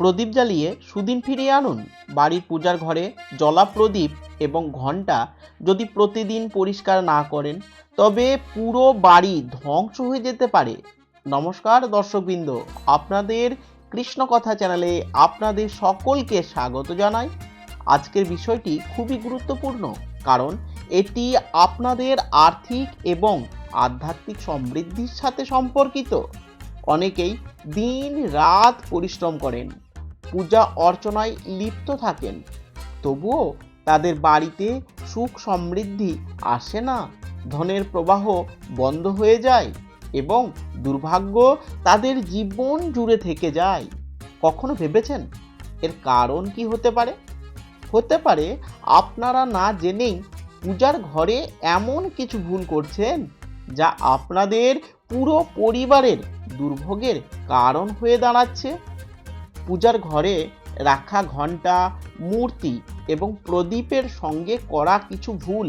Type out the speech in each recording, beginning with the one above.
প্রদীপ জ্বালিয়ে সুদিন ফিরিয়ে আনুন। বাড়ির পূজার ঘরে জলা প্রদীপ এবং ঘণ্টা যদি প্রতিদিন পরিষ্কার না করেন, তবে পুরো বাড়ি ধ্বংস হয়ে যেতে পারে। নমস্কার দর্শকবৃন্দ। আপনাদের কৃষ্ণ কথা চ্যানেলে আপনাদের সকলকে স্বাগত জানাই। আজকের বিষয়টি খুবই গুরুত্বপূর্ণ, কারণ এটি আপনাদের আর্থিক এবং আধ্যাত্মিক সমৃদ্ধির সাথে সম্পর্কিত। অনেকেই দিন রাত পরিশ্রম করেন। পূজা অর্চনায় লিপ্ত থাকেন। তবুও তাদের বাড়িতে সুখ সমৃদ্ধি আসে না, ধনের প্রবাহ বন্ধ হয়ে যায় এবং দুর্ভাগ্য তাদের জীবন জুড়ে থেকে যায়। কখনো ভেবেছেন? এর কারণ কি হতে পারে? হতে পারে আপনারা না জেনেই পূজার ঘরে এমন কিছু ভুল করছেন যা আপনাদের পুরো পরিবারের দুর্ভোগের কারণ হয়ে দাঁড়াচ্ছে। পূজার ঘরে রাখা ঘণ্টা, মূর্তি এবং প্রদীপের সঙ্গে করা কিছু ভুল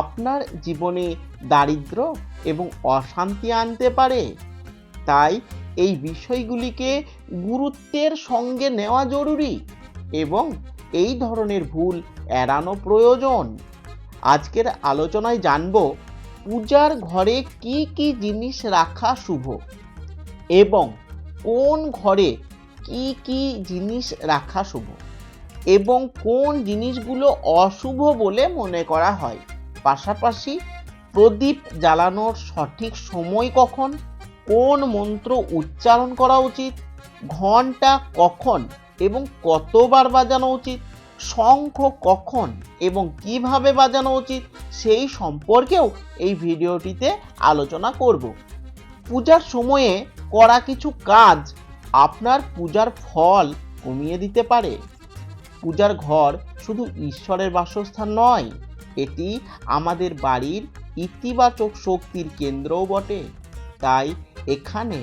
আপনার জীবনে দারিদ্র এবং অশান্তি আনতে পারে। তাই এই বিষয়গুলিকে গুরুত্বের সঙ্গে নেওয়া জরুরি এবং এই ধরনের ভুল এড়ানো প্রয়োজন। আজকের আলোচনায় জানব পূজার ঘরে কি কি জিনিস রাখা শুভ এবং কোন ঘরে কি কি জিনিস রাখা শুভ এবং কোন জিনিসগুলো অশুভ বলে মনে করা হয়? পাশাপাশি প্রদীপ জ্বালানোর সঠিক সময় কখন? কোন মন্ত্র উচ্চারণ করা উচিত? ঘণ্টা কখন এবং কতবার বাজানো উচিত? শঙ্খ কখন এবং কীভাবে বাজানো উচিত? সেই সম্পর্কেও এই ভিডিওটিতে আলোচনা করব। পূজার সময়ে করা কিছু কাজ আপনার পূজার ফল কমিয়ে দিতে পারে। পূজার ঘর শুধু ঈশ্বরের বাসস্থান নয়, এটি আমাদের বাড়ির ইতিবাচক শক্তির কেন্দ্রও বটে। তাই এখানে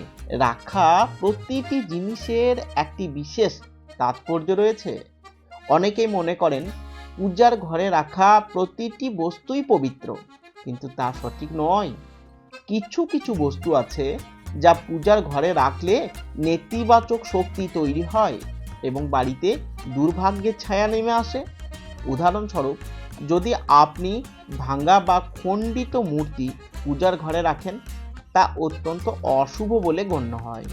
রাখা প্রতিটি জিনিসের একটি বিশেষ তাৎপর্য রয়েছে। অনেকেই মনে করেন, পূজার ঘরে রাখা প্রতিটি বস্তুই পবিত্র, কিন্তু তা সঠিক নয়। কিছু কিছু বস্তু আছে যা পূজার ঘরে রাখলে নেতিবাচক শক্তি তৈরি হয় এবং বাড়িতে দুর্ভাগ্যের ছায়া নেমে আসে। উদাহরণস্বরূপ, যদি আপনি ভাঙ্গা বা খণ্ডিত মূর্তি পূজার ঘরে রাখেন, তা অত্যন্ত অশুভ বলে গণ্য হয়।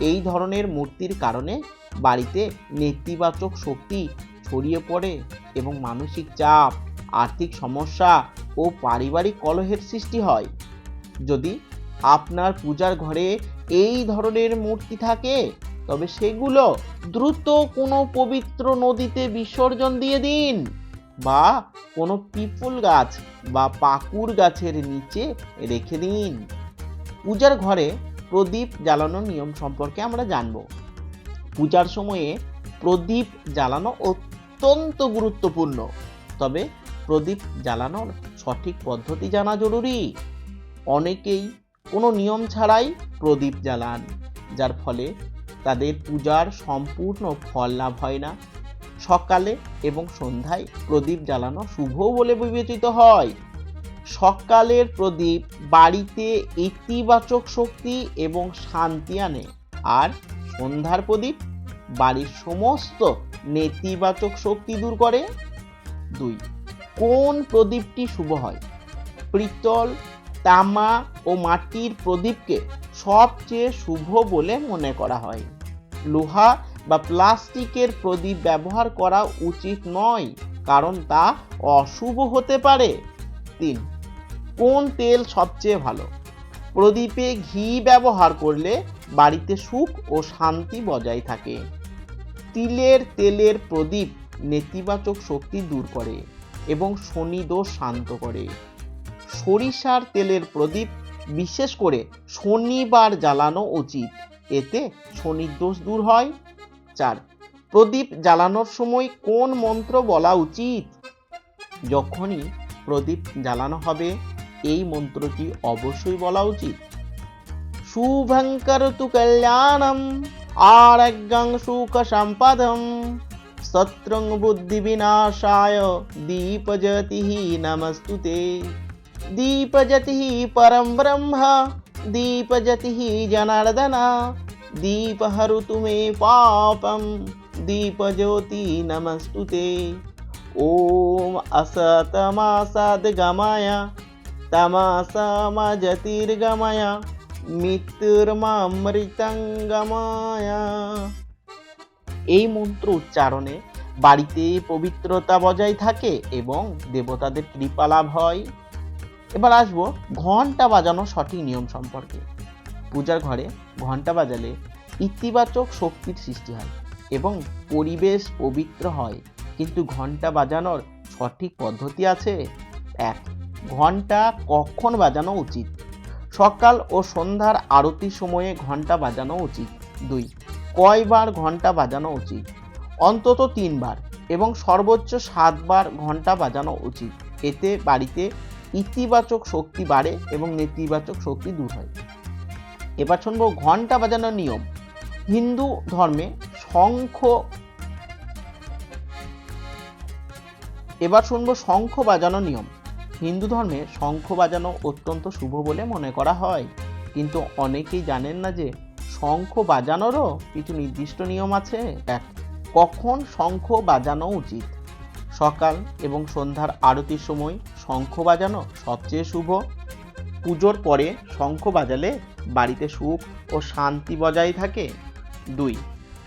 এই ধরনের মূর্তির কারণে বাড়িতে নেতিবাচক শক্তি ছড়িয়ে পড়ে এবং মানসিক চাপ, আর্থিক সমস্যা ও পারিবারিক কলহের সৃষ্টি হয়। যদি আপনার পূজার ঘরে এই ধরনের মূর্তি থাকে? তবে সেগুলো দ্রুত কোনো পবিত্র নদীতে বিসর্জন দিয়ে দিন বা কোনো পিপুল গাছ বা পাকুর গাছের নিচে রেখে দিন। পূজার ঘরে প্রদীপ জ্বালানোর নিয়ম সম্পর্কে আমরা জানব। পূজার সময়ে প্রদীপ জ্বালানো অত্যন্ত গুরুত্বপূর্ণ। তবে প্রদীপ জ্বালানোর সঠিক পদ্ধতি জানা জরুরি। অনেকেই কোনো নিয়ম ছাড়াই প্রদীপ জ্বালান, যার ফলে তাদের পূজার সম্পূর্ণ ফল লাভ হয় না। সকালে এবং সন্ধ্যায় প্রদীপ জ্বালানো শুভ বলে বিবেচিত হয়। সকালের প্রদীপ বাড়িতে ইতিবাচক শক্তি এবং শান্তি আনে, আর সন্ধ্যার প্রদীপ বাড়ির সমস্ত নেতিবাচক শক্তি দূর করে। দুই, কোন প্রদীপটি শুভ হয়? পিতল তামা ও মাটির প্রদীপকে সবচেয়ে শুভ বলে মনে করা হয়। লোহা বা প্লাস্টিকের প্রদীপ ব্যবহার করা উচিত নয়, কারণ তা অশুভ হতে পারে। তিন, কোন তেল সবচেয়ে ভালো? প্রদীপে ঘি ব্যবহার করলে বাড়িতে সুখ ও শান্তি বজায় থাকে। তিলের তেলের প্রদীপ নেতিবাচক শক্তি দূর করে এবং শনি দোষ শান্ত করে। সরিষার তেলের প্রদীপ, বিশেষ করে শনিবার জ্বালানো উচিত। এতে শনির দোষ দূর হয়। চার, প্রদীপ জ্বালানোর সময় কোন মন্ত্র বলা উচিত? যখনই প্রদীপ জ্বালানো হবে, এই মন্ত্রটি অবশ্যই বলা উচিত। শুভঙ্কর তু কল্যাণম, আরোগ্যং সুখ সম্পদম শত্রুং বুদ্ধি বিনাশায় দীপজ্যোতি নমস্তুতে। দীপজ্যোতি পরম ব্রহ্ম দীপজ্যোতি জনার্দন दीपहरतु मे पापं दीपज्योति नमस्तुते ॐ असतमासाद्गमय तमसमजतिर्गमय মৃত্যুর্মামৃতঙ্গমায় এই মন্ত্র উচ্চারণে বাড়িতে পবিত্রতা বজায় থাকে এবং দেবতাদের কৃপা লাভ হয় এবার আসব ঘণ্টা বাজানো সঠিক নিয়ম সম্পর্কে। পূজার ঘরে ঘণ্টা বাজালে ইতিবাচক শক্তির সৃষ্টি হয় এবং পরিবেশ পবিত্র হয়। কিন্তু ঘণ্টা বাজানোর সঠিক পদ্ধতি আছে? এক, ঘণ্টা কখন বাজানো উচিত? সকাল ও সন্ধ্যার আরতি সময়ে ঘণ্টা বাজানো উচিত। দুই, কয়বার ঘণ্টা বাজানো উচিত? অন্তত তিনবার এবং সর্বোচ্চ সাতবার ঘণ্টা বাজানো উচিত। এতে বাড়িতে ইতিবাচক শক্তি বাড়ে এবং নেতিবাচক শক্তি দূর হয়। এবার শুনব ঘণ্টা বাজানোর নিয়ম। হিন্দু ধর্মে শঙ্খ এবার শুনব শঙ্খ বাজানোর নিয়ম। হিন্দু ধর্মে শঙ্খ বাজানো অত্যন্ত শুভ বলে মনে করা হয়। কিন্তু অনেকেই জানেন না যে শঙ্খ বাজানোরও কিছু নির্দিষ্ট নিয়ম আছে। এক, কখন শঙ্খ বাজানো উচিত? সকাল এবং সন্ধ্যার আরতির সময় শঙ্খ বাজানো সবচেয়ে শুভ। পুজোর পরে শঙ্খ বাজালে বাড়িতে সুখ ও শান্তি বজায় থাকে। দুই,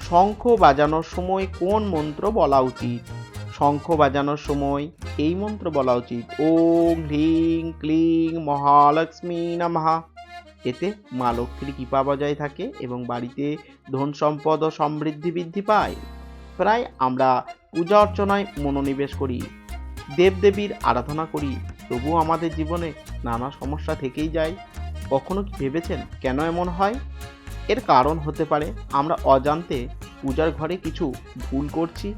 শঙ্খ বাজানোর সময় কোন মন্ত্র বলা উচিত? শঙ্খ বাজানোর সময় এই মন্ত্র বলা উচিত, ওম হ্রিং ক্লিং মহালক্ষ্মী নমঃ। এতে মা লক্ষ্মীর কৃপা বজায় থাকে এবং বাড়িতে ধন সম্পদ ও সমৃদ্ধি বৃদ্ধি পায়। প্রায় আমরা পূজা অর্চনায় মনোনিবেশ করি। দেবদেবীর আরাধনা করি তবু আমাদের জীবনে নানা সমস্যা থেকেই যায়। কখনো কি ভেবেছেন কেন এমন হয়? এর কারণ হতে পারে আমরা অজান্তে পূজার ঘরে কিছু ভুল করছি,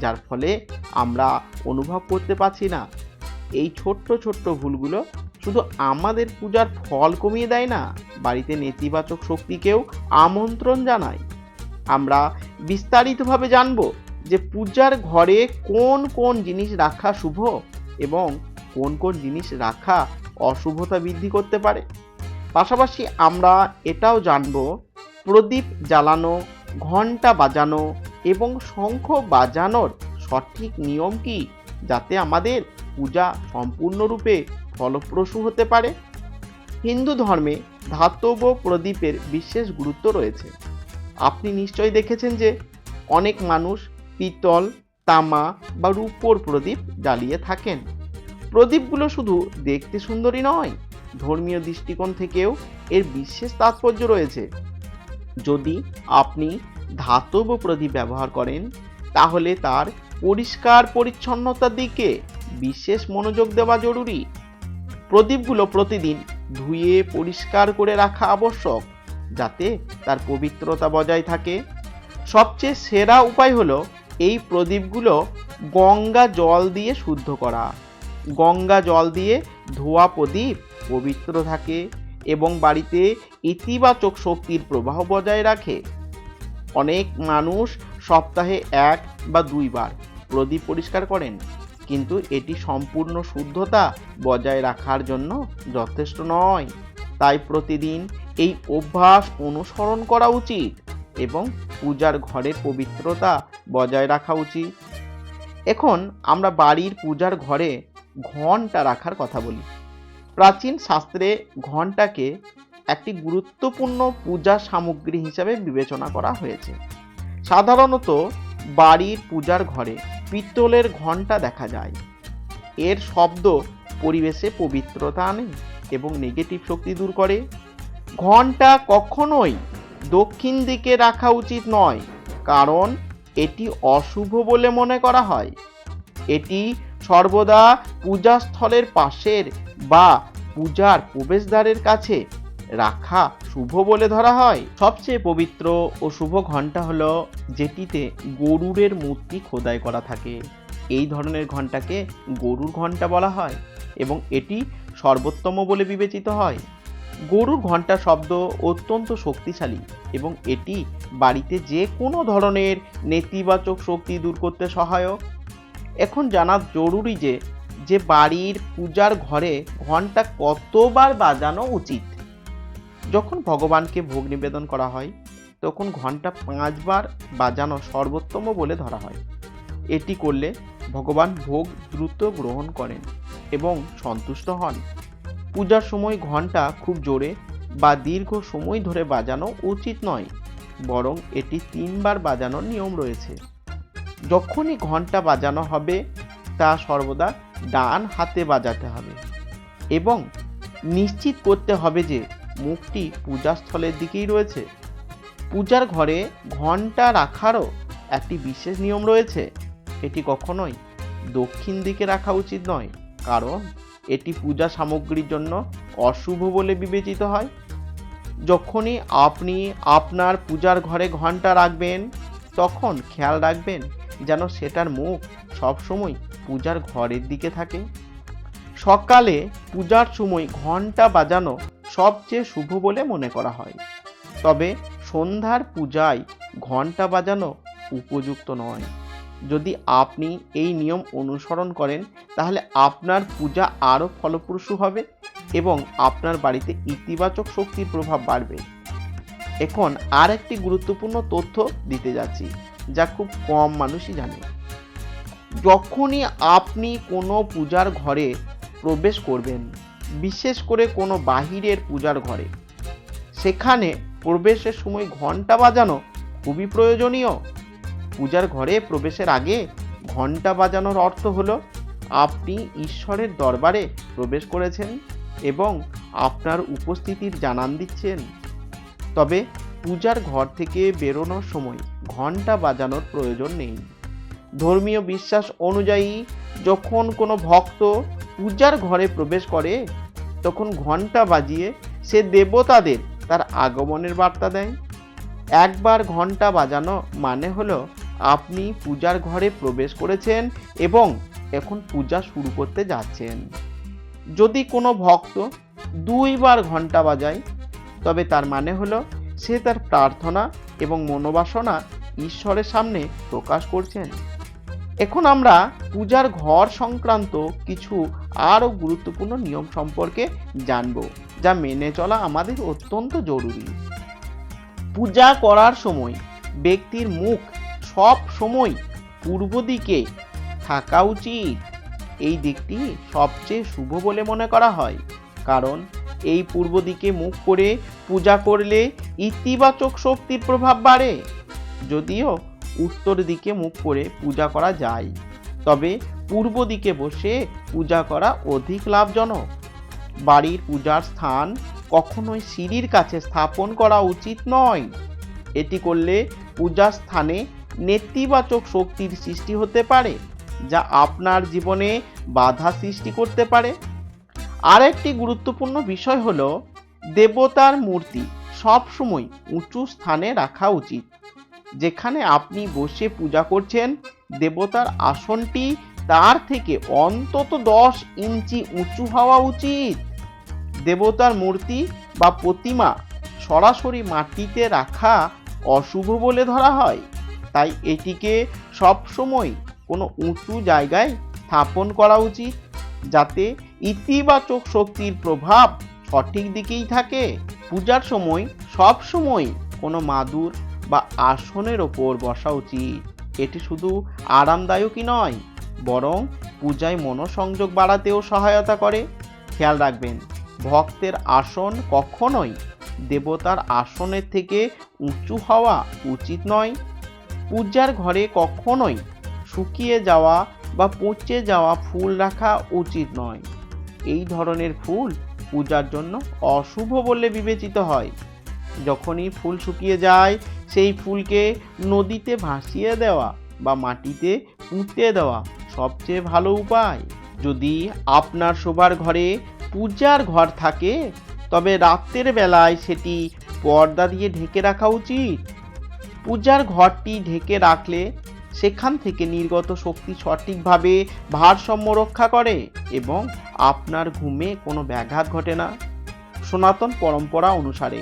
যার ফলে আমরা অনুভব করতে পারছি না। এই ছোট্ট ছোট্ট ভুলগুলো শুধু আমাদের পূজার ফল কমিয়ে দেয় না, বাড়িতে নেতিবাচক শক্তিকেও আমন্ত্রণ জানায়। আমরা বিস্তারিতভাবে জানব যে পূজার ঘরে কোন কোন জিনিস রাখা শুভ এবং কোন কোন জিনিস রাখা অশুভতা বৃদ্ধি করতে পারে। পাশাপাশি আমরা এটাও জানব, প্রদীপ জ্বালানো ঘণ্টা বাজানো এবং শঙ্খ বাজানোর সঠিক নিয়ম কি যাতে আমাদের পূজা সম্পূর্ণরূপে ফলপ্রসূ হতে পারে? হিন্দু ধর্মে ধাতব প্রদীপের বিশেষ গুরুত্ব রয়েছে। আপনি নিশ্চয়ই দেখেছেন যে অনেক মানুষ পিতল, তামা বা রূপোর প্রদীপ জ্বালিয়ে থাকেন। প্রদীপগুলো শুধু দেখতে সুন্দরী নয়, ধর্মীয় দৃষ্টিকোণ থেকেও এর বিশেষ তাৎপর্য রয়েছে। যদি আপনি ধাতব প্রদীপ ব্যবহার করেন, তাহলে তার পরিষ্কার পরিচ্ছন্নতার দিকে বিশেষ মনোযোগ দেওয়া জরুরি। প্রদীপগুলো প্রতিদিন ধুয়ে পরিষ্কার করে রাখা আবশ্যক, যাতে তার পবিত্রতা বজায় থাকে। সবচেয়ে সেরা উপায় হলো এই প্রদীপগুলো গঙ্গা জল দিয়ে শুদ্ধ করা। গঙ্গা জল দিয়ে ধোয়া প্রদীপ পবিত্র থাকে এবং বাড়িতে ইতিবাচক শক্তির প্রবাহ বজায় রাখে। অনেক মানুষ সপ্তাহে এক বা দুইবার প্রদীপ পরিষ্কার করেন, কিন্তু এটি সম্পূর্ণ শুদ্ধতা বজায় রাখার জন্য যথেষ্ট নয়। তাই প্রতিদিন এই অভ্যাস অনুসরণ করা উচিত। এবং পূজার ঘরের পবিত্রতা বজায় রাখা উচিত। এখন আমরা বাড়ির পূজার ঘরে ঘণ্টা রাখার কথা বলি। প্রাচীন শাস্ত্রে ঘন্টাকে একটি গুরুত্বপূর্ণ পূজা সামগ্রী হিসাবে বিবেচনা করা হয়েছে। সাধারণত বাড়ির পূজার ঘরে পিতলের ঘণ্টা দেখা যায়। এর শব্দ পরিবেশে পবিত্রতা আনে এবং নেগেটিভ শক্তি দূর করে। ঘণ্টা কখনোই দক্ষিণ দিকে রাখা উচিত নয়, কারণ এটি অশুভ বলে মনে করা হয়। এটি সর্বদা পূজাস্থলের পাশের বা পূজার প্রবেশদ্বারের কাছে রাখা শুভ বলে ধরা হয়। সবচেয়ে পবিত্র ও শুভ ঘণ্টা হলো যেটিতে গরুরের মূর্তি খোদাই করা থাকে। এই ধরনের ঘন্টাকে গরুর ঘণ্টা বলা হয় এবং এটি সর্বোত্তম বলে বিবেচিত হয়। গরুর ঘণ্টা শব্দ অত্যন্ত শক্তিশালী এবং এটি বাড়িতে যে কোনো ধরনের নেতিবাচক শক্তি দূর করতে সহায়ক। এখন জানা জরুরি যে যে বাড়ির পূজার ঘরে ঘণ্টা কতবার বাজানো উচিত? যখন ভগবানকে ভোগ নিবেদন করা হয়, তখন ঘণ্টা পাঁচবার বাজানো সর্বোত্তম বলে ধরা হয়। এটি করলে ভগবান ভোগ দ্রুত গ্রহণ করেন এবং সন্তুষ্ট হন। পূজার সময় ঘণ্টা খুব জোরে বা দীর্ঘ সময় ধরে বাজানো উচিত নয়, বরং এটি তিনবার বাজানোর নিয়ম রয়েছে। যখনই ঘণ্টা বাজানো হবে, তা সর্বদা ডান হাতে বাজাতে হবে এবং নিশ্চিত করতে হবে যে মুখটি পূজাস্থলের দিকেই রয়েছে। পূজার ঘরে ঘণ্টা রাখারও একটি বিশেষ নিয়ম রয়েছে। এটি কখনোই দক্ষিণ দিকে রাখা উচিত নয়, কারণ এটি পূজা সামগ্রীর জন্য অশুভ বলে বিবেচিত হয়। যখনই আপনি আপনার পূজার ঘরে ঘণ্টা রাখবেন, তখন খেয়াল রাখবেন যেন সেটার মুখ সবসময় পূজার ঘরের দিকে থাকে। সকালে পূজার সময় ঘণ্টা বাজানো সবচেয়ে শুভ বলে মনে করা হয়। তবে সন্ধ্যার পূজায় ঘণ্টা বাজানো উপযুক্ত নয়। যদি আপনি এই নিয়ম অনুসরণ করেন, তাহলে আপনার পূজা আরও ফলপ্রসূ হবে এবং আপনার বাড়িতে ইতিবাচক শক্তির প্রভাব বাড়বে। এখন আর একটি গুরুত্বপূর্ণ তথ্য দিতে যাচ্ছি, যা খুব কম মানুষই জানে। যখনই আপনি কোনো পূজার ঘরে প্রবেশ করবেন, বিশেষ করে কোনো বাহিরের পূজার ঘরে, সেখানে প্রবেশের সময় ঘণ্টা বাজানো খুবই প্রয়োজনীয়। পূজার ঘরে প্রবেশের আগে ঘণ্টা বাজানোর অর্থ হলো, আপনি ঈশ্বরের দরবারে প্রবেশ করেছেন এবং আপনার উপস্থিতির জানান দিচ্ছেন। তবে পূজার ঘর থেকে বেরোনোর সময় ঘণ্টা বাজানোর প্রয়োজন নেই। ধর্মীয় বিশ্বাস অনুযায়ী, যখন কোনো ভক্ত পূজার ঘরে প্রবেশ করে, তখন ঘণ্টা বাজিয়ে সে দেবতাদের তার আগমনের বার্তা দেয়। একবার ঘণ্টা বাজানো মানে হলো আপনি পূজার ঘরে প্রবেশ করেছেন এবং এখন পূজা শুরু করতে যাচ্ছেন। যদি কোনো ভক্ত দুইবার ঘণ্টা বাজায়, তবে তার মানে হলো সে তার প্রার্থনা এবং মনোবাসনা ঈশ্বরের সামনে প্রকাশ করছেন। এখন আমরা পূজার ঘর সংক্রান্ত কিছু আরও গুরুত্বপূর্ণ নিয়ম সম্পর্কে জানব, যা মেনে চলা আমাদের অত্যন্ত জরুরি। পূজা করার সময় ব্যক্তির মুখ সব সময় পূর্ব দিকে থাকা উচিত। এই দিকটি সবচেয়ে শুভ বলে মনে করা হয়। কারণ এই পূর্ব দিকে মুখ করে পূজা করলে ইতিবাচক শক্তির প্রভাব বাড়ে। যদিও উত্তর দিকে মুখ করে পূজা করা যায়, তবে পূর্ব দিকে বসে পূজা করা অধিক লাভজনক। বাড়ির পূজার স্থান কখনোই সিঁড়ির কাছে স্থাপন করা উচিত নয়। এটি করলে পূজার স্থানে নেতিবাচক শক্তির সৃষ্টি হতে পারে, যা আপনার জীবনে বাধা সৃষ্টি করতে পারে। আরেকটি গুরুত্বপূর্ণ বিষয় হল, দেবতার মূর্তি সবসময় উঁচু স্থানে রাখা উচিত। যেখানে আপনি বসে পূজা করছেন, দেবতার আসনটি তার থেকে অন্তত দশ ইঞ্চি উঁচু হওয়া উচিত। দেবতার মূর্তি বা প্রতিমা সরাসরি মাটিতে রাখা অশুভ বলে ধরা হয়। তাই এটিকে সবসময় কোনো উঁচু জায়গায় স্থাপন করা উচিত, যাতে ইতিবাচক শক্তির প্রভাব সঠিক দিকেই থাকে। পূজার সময় সব সময় কোনো মাদুর বা আসনের ওপর বসা উচিত। এটি শুধু আরামদায়কই নয়, বরং পূজায় মনোসংযোগ বাড়াতেও সহায়তা করে। খেয়াল রাখবেন, ভক্তের আসন কখনোই দেবতার আসনের থেকে উঁচু হওয়া উচিত নয়। পূজার ঘরে কখনোই শুকিয়ে যাওয়া বা পচে যাওয়া ফুল রাখা উচিত নয়। এই ধরনের ফুল পূজার জন্য অশুভ বলে বিবেচিত হয়। যখনই ফুল শুকিয়ে যায়, সেই ফুলকে নদীতে ভাসিয়ে দেওয়া বা মাটিতে পুঁতে দেওয়া সবচেয়ে ভালো উপায়। যদি আপনার শোবার ঘরে পূজার ঘর থাকে, তবে রাত্রের বেলায় সেটি পর্দা দিয়ে ঢেকে রাখা উচিত। পূজার ঘরটি ঢেকে রাখলে সেখান থেকে নির্গত শক্তি সঠিকভাবে ভারসাম্য রক্ষা করে এবং আপনার ঘুমে কোনো ব্যাঘাত ঘটে না। সনাতন পরম্পরা অনুসারে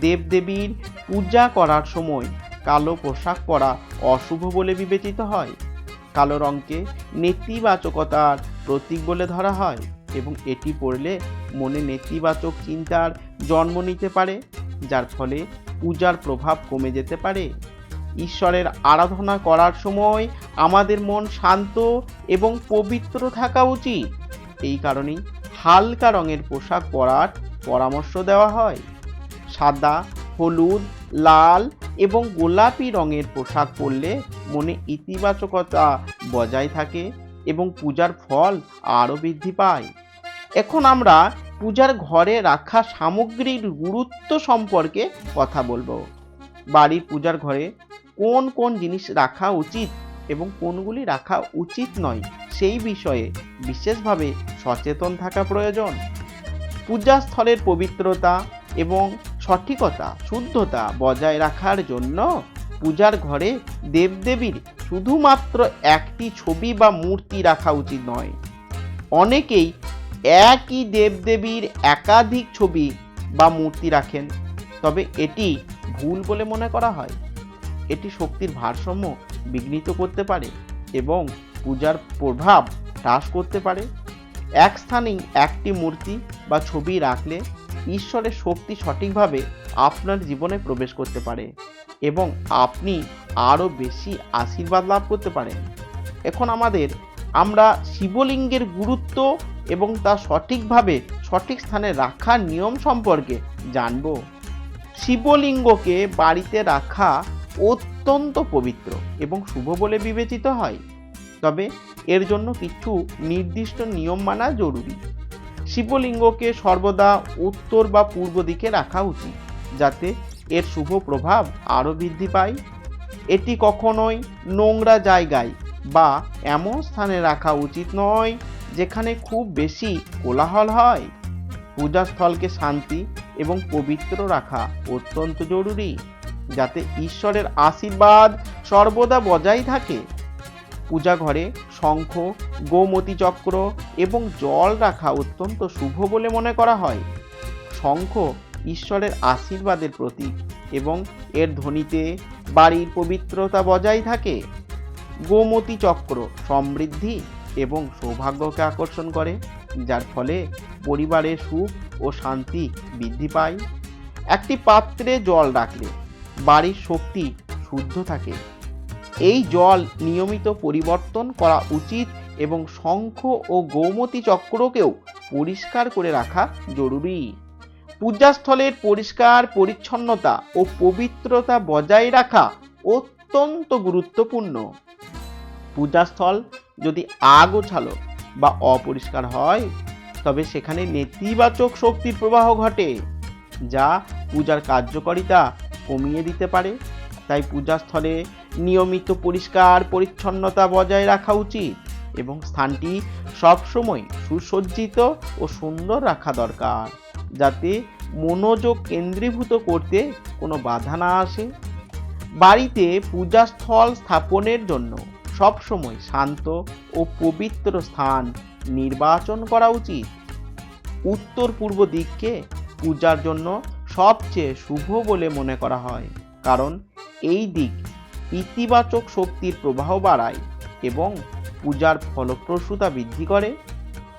দেবদেবীর পূজা করার সময় কালো পোশাক পরা অশুভ বলে বিবেচিত হয়। কালো রঙকে নেতিবাচকতার প্রতীক বলে ধরা হয় এবং এটি পড়লে মনে নেতিবাচক চিন্তার জন্ম নিতে পারে, যার ফলে পূজার প্রভাব কমে যেতে পারে। ঈশ্বরের আরাধনা করার সময় আমাদের মন শান্ত এবং পবিত্র থাকা উচিত। এই কারণেই হালকা রঙের পোশাক পরার পরামর্শ দেওয়া হয়। সাদা, হলুদ, লাল এবং গোলাপি রঙের পোশাক পরলে মনে ইতিবাচকতা বজায় থাকে এবং পূজার ফল আরও বৃদ্ধি পায়। এখন আমরা পূজার ঘরে রাখা সামগ্রীর গুরুত্ব সম্পর্কে কথা বলব। বাড়ির পূজার ঘরে কোন কোন জিনিস রাখা উচিত এবং কোনগুলি রাখা উচিত নয়, সেই বিষয়ে বিশেষভাবে সচেতন থাকা প্রয়োজন। পূজাস্থলের পবিত্রতা এবং সঠিকতা, শুদ্ধতা বজায় রাখার জন্য পূজার ঘরে দেবদেবীর শুধুমাত্র একটি ছবি বা মূর্তি রাখা উচিত নয়। অনেকেই একই দেবদেবীর একাধিক ছবি বা মূর্তি রাখেন। তবে এটি ভুল বলে মনে করা হয়। এটি শক্তির ভারসাম্য বিঘ্নিত করতে পারে এবং পূজার প্রভাব হ্রাস করতে পারে। এক স্থানেই একটি মূর্তি বা ছবি রাখলে ঈশ্বরের শক্তি সঠিকভাবে আপনার জীবনে প্রবেশ করতে পারে এবং আপনি আরও বেশি আশীর্বাদ লাভ করতে পারেন। এখন আমাদের আমরা শিবলিঙ্গের গুরুত্ব এবং তা সঠিকভাবে সঠিক স্থানে রাখার নিয়ম সম্পর্কে জানব। শিবলিঙ্গকে বাড়িতে রাখা অত্যন্ত পবিত্র এবং শুভ বলে বিবেচিত হয়। তবে এর জন্য কিছু নির্দিষ্ট নিয়ম মানা জরুরি। শিবলিঙ্গকে সর্বদা উত্তর বা পূর্ব দিকে রাখা উচিত, যাতে এর শুভ প্রভাব আরও বৃদ্ধি পায়। এটি কখনোই নোংরা জায়গায় বা এমন স্থানে রাখা উচিত নয় যেখানে খুব বেশি কোলাহল হয়। পূজাস্থলকে শান্তি এবং পবিত্র রাখা অত্যন্ত জরুরি, যাতে ঈশ্বরের আশীর্বাদ সর্বদা বজায় থাকে। পূজা ঘরে শঙ্খ, গোমতী চক্র এবং জল রাখা অত্যন্ত শুভ বলে মনে করা হয়। শঙ্খ ঈশ্বরের আশীর্বাদের প্রতীক এবং এর ধ্বনিতে বাড়ির পবিত্রতা বজায় থাকে। গোমতী চক্র সমৃদ্ধি এবং সৌভাগ্যকে আকর্ষণ করে, যার ফলে পরিবারের সুখ ও শান্তি বৃদ্ধি পায়। একটি পাত্রে জল রাখলে বাড়ির শক্তি শুদ্ধ থাকে। এই জল নিয়মিত পরিবর্তন করা উচিত এবং শঙ্খ ও গৌমতী চক্রকেও পরিষ্কার করে রাখা জরুরি। পূজাস্থলের পরিষ্কার পরিচ্ছন্নতা ও পবিত্রতা বজায় রাখা অত্যন্ত গুরুত্বপূর্ণ। পূজাস্থল যদি আগোছালো বা অপরিষ্কার হয়, তবে সেখানে নেতিবাচক শক্তির প্রবাহ ঘটে, যা পূজার কার্যকারিতা কমিয়ে দিতে পারে। তাই পূজাস্থলে নিয়মিত পরিষ্কার পরিচ্ছন্নতা বজায় রাখা উচিত এবং স্থানটি সবসময় সুসজ্জিত ও সুন্দর রাখা দরকার, যাতে মনোযোগ কেন্দ্রীভূত করতে কোনো বাধা না আসে। বাড়িতে পূজাস্থল স্থাপনের জন্য সবসময় শান্ত ও পবিত্র স্থান নির্বাচন করা উচিত। উত্তর পূর্ব দিককে পূজার জন্য সবচেয়ে শুভ বলে মনে করা হয়, কারণ এই দিক ইতিবাচক শক্তির প্রবাহ বাড়ায় এবং পূজার ফলপ্রসূতা বৃদ্ধি করে।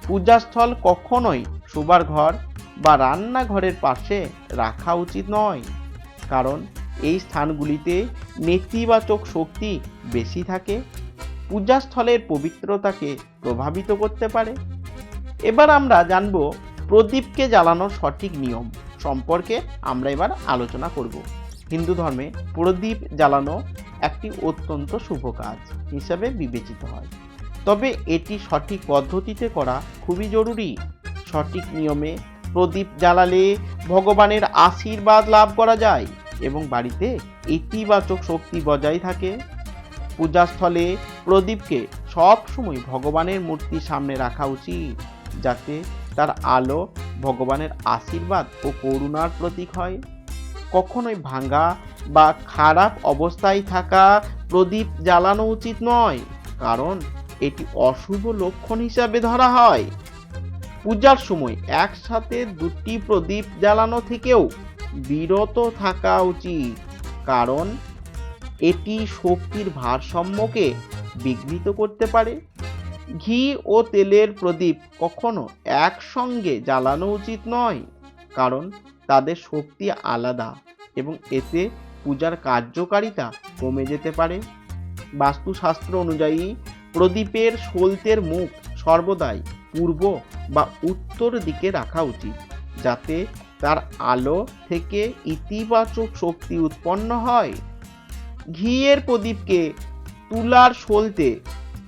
পূজাস্থল কখনোই শোবার ঘর বা রান্নাঘরের পাশে রাখা উচিত নয়, কারণ এই স্থানগুলিতে নেতিবাচক শক্তি বেশি থাকে পূজাস্থলের পবিত্রতাকে প্রভাবিত করতে পারে। এবার আমরা জানব প্রদীপকে জ্বালানোর সঠিক নিয়ম সম্পর্কে আমরা এবার আলোচনা করব। হিন্দু ধর্মে প্রদীপ জ্বালানো একটি অত্যন্ত শুভ কাজ হিসাবে বিবেচিত হয়। তবে এটি সঠিক পদ্ধতিতে করা খুবই জরুরি। সঠিক নিয়মে প্রদীপ জ্বালালে ভগবানের আশীর্বাদ লাভ করা যায় এবং বাড়িতে ইতিবাচক শক্তি বজায় থাকে। পূজাস্থলে প্রদীপকে সবসময় ভগবানের মূর্তির সামনে রাখা উচিত, যাতে তার আলো ভগবানের আশীর্বাদ ও করুণার প্রতীক হয়। কখনোই ভাঙা বা খারাপ অবস্থায় থাকা প্রদীপ জ্বালানো উচিত নয়, কারণ এটি অশুভ লক্ষণ হিসাবে ধরা হয়। পূজার সময় একসাথে দুটি প্রদীপ জ্বালানো থেকেও বিরত থাকা উচিত, কারণ এটি শক্তির ভারসাম্যকে বিঘ্নিত করতে পারে। ঘি ও তেলের প্রদীপ কখনো একসঙ্গে জ্বালানো উচিত নয়, কারণ তাদের শক্তি আলাদা এবং এতে পূজার কার্যকারিতা কমে যেতে পারে। বাস্তুশাস্ত্র অনুযায়ী, প্রদীপের সলতের মুখ সর্বদাই পূর্ব বা উত্তর দিকে রাখা উচিত, যাতে তার আলো থেকে ইতিবাচক শক্তি উৎপন্ন হয়। ঘিয়ের প্রদীপকে তুলার সলতে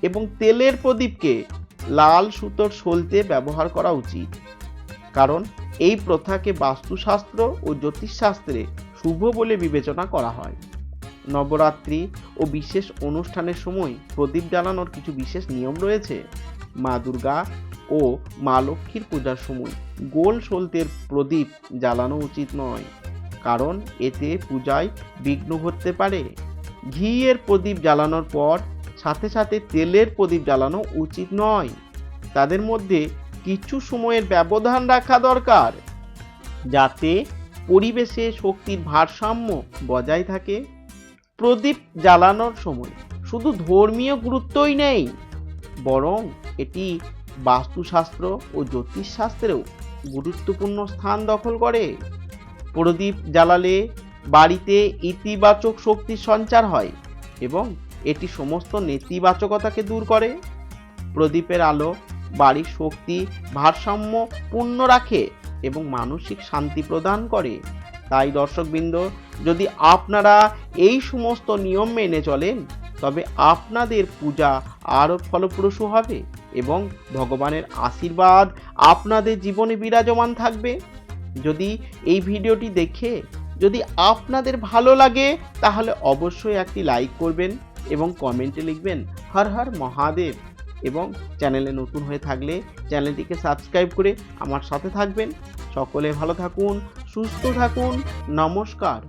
এবং তেলের প্রদীপকে লাল সুতোর সলতে ব্যবহার করা উচিত। কারণ এই প্রথাকে বাস্তুশাস্ত্র ও জ্যোতিষশাস্ত্রে শুভ বলে বিবেচনা করা হয়। নবরাত্রি ও বিশেষ অনুষ্ঠানের সময় প্রদীপ জ্বালানোর কিছু বিশেষ নিয়ম রয়েছে। মা দুর্গা ও মা লক্ষ্মীর পূজার সময় গোল সলতের প্রদীপ জ্বালানো উচিত নয়। কারণ এতে পূজায় বিঘ্ন ঘটতে পারে। ঘিয়ের প্রদীপ জ্বালানোর পর সাথে সাথে তেলের প্রদীপ জ্বালানো উচিত নয়। তাদের মধ্যে কিছু সময়ের ব্যবধান রাখা দরকার, যাতে পরিবেশে শক্তির ভারসাম্য বজায় থাকে। প্রদীপ জ্বালানোর সময় শুধু ধর্মীয় গুরুত্বই নেই, বরং এটি বাস্তুশাস্ত্র ও জ্যোতিষশাস্ত্রেও গুরুত্বপূর্ণ স্থান দখল করে। প্রদীপ জ্বালালে বাড়িতে ইতিবাচক শক্তির সঞ্চার হয় এবং এটি সমস্ত নেতিবাচকতাকে দূর করে। প্রদীপের আলো বাড়ির শক্তি ভারসাম্য পূর্ণ রাখে এবং মানসিক শান্তি প্রদান করে। তাই দর্শকবৃন্দ, যদি আপনারা এই সমস্ত নিয়ম মেনে চলেন, তবে আপনাদের পূজা আরও ফলপ্রসূ হবে এবং ভগবানের আশীর্বাদ আপনাদের জীবনে বিরাজমান থাকবে। যদি এই ভিডিওটি দেখে যদি আপনাদের ভালো লাগে, তাহলে অবশ্যই একটি লাইক করবেন এবং কমেন্টে লিখবেন, হর হর মহাদেব এবং চ্যানেলে নতুন হয়ে থাকলে চ্যানেলটিকে সাবস্ক্রাইব করে আমার সাথে থাকবেন। সকলে ভালো থাকুন, সুস্থ থাকুন, নমস্কার।